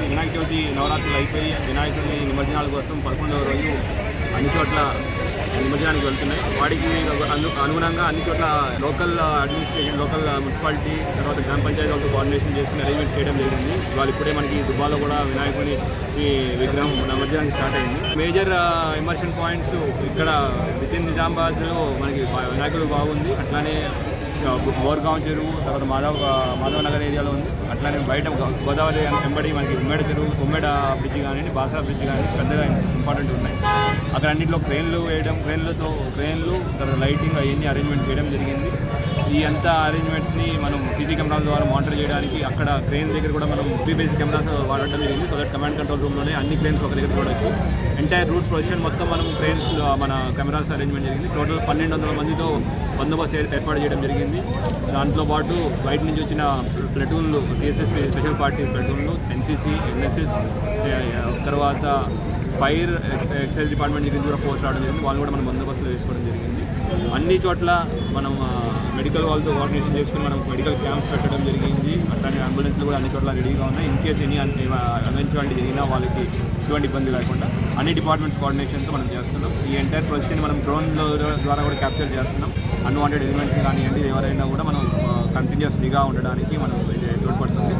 వినాయక చవితి నవరాత్రులు అయిపోయి వినాయకుడి నిమజ్జనాల కోసం పదకొండవ రోజు అన్ని చోట్ల నిమజ్జనానికి వెళ్తున్నాయి. వాడికి అను అనుగుణంగా అన్ని చోట్ల లోకల్ అడ్మినిస్ట్రేషన్ లోకల్ మున్సిపాలిటీ తర్వాత గ్రామ పంచాయతీ వాళ్ళతో కోఆర్డినేషన్ చేసుకుని అరేంజ్మెంట్ చేయడం జరిగింది. వాళ్ళు ఇప్పుడే మనకి దుబాలో కూడా వినాయకుని ఈ విగ్రహం నిమజ్జనానికి స్టార్ట్ అయింది. మేజర్ ఇమర్షన్ పాయింట్స్ ఇక్కడ విత్ ఇన్ నిజామాబాద్లో మనకి వినాయకుడు బాగుంది. అట్లానే బోర్గాం చెరువు తర్వాత మాధవ్ మాధవ్ నగర్ ఏరియాలో ఉంది. అట్లానే బయట గోదావరి వెంబడి మనకి ఉమ్మేడ చెరువు ఉమ్మేడ బ్రిడ్జ్ కానీ బాసా బ్రిడ్జ్ కానీ పెద్దగా ఇంపార్టెంట్ ఉన్నాయి. అక్కడ అన్నింటిలో క్రెయిన్లు వేయడం క్రెయిన్లతో క్రెయిన్లు తర్వాత లైటింగ్ అవన్నీ అరేంజ్మెంట్ చేయడం జరిగింది. ఈ అంతా అరేంజ్మెంట్స్ని మనం సీసీ కెమెరాల ద్వారా మానిటర్ చేయడానికి అక్కడ క్రెయిన్ దగ్గర కూడా మనం బేస్ కెమెరాస్ వాడటం జరిగింది. సో దట్ కమాండ్ కంట్రోల్ రూమ్లోనే అన్ని క్రెయిన్స్ ఒక దగ్గర చూడవచ్చు ఎంటైర్ రూట్ పొజిషన్ మొత్తం మనం క్రెయిన్స్ మన కెమెరాస్ అరేంజ్మెంట్ జరిగింది. టోటల్ పన్నెండు వందల మందితో బందోబస్తు ఏర్పాటు చేయడం జరిగింది. దాంట్లో పాటు బయట నుంచి వచ్చిన ప్లటూన్లు టీఎస్ఎస్ స్పెషల్ పార్టీ ప్లటూన్లు ఎన్సీసీ ఎన్ఎస్ఎస్ తర్వాత ఫైర్ ఎక్సైజ్ డిపార్ట్మెంట్ దగ్గర కూడా పోస్ట్ రావడం జరిగింది. వాళ్ళు కూడా మనం బందోబస్తులు వేసుకోవడం జరిగింది. అన్ని చోట్ల మనం మెడికల్ వాళ్ళతో కోఆర్డినేషన్ చేసుకుని మనం మెడికల్ క్యాంప్స్ పెట్టడం జరిగింది. అట్లానే అంబులెన్స్లు కూడా అన్ని చోట్ల రెడీగా ఉన్నాయి. ఇన్ కేస్ ఎనీ ఎవెన్చువాలిటీ జరిగినా వాళ్ళకి ఎటువంటి ఇబ్బంది లేకుండా అన్ని డిపార్ట్మెంట్స్ కోఆర్డినేషన్తో మనం చేస్తున్నాం. ఈ ఎంటైర్ ప్రొసెషన్ మనం డ్రోన్ ద్వారా కూడా క్యాప్చర్ చేస్తున్నాం. అన్వాంటెడ్ ఎలిమెంట్స్ కానివ్వండి ఎవరైనా కూడా మనం కంటిన్యూస్ నిఘా ఉండడానికి మనం తోడ్పడుతుంది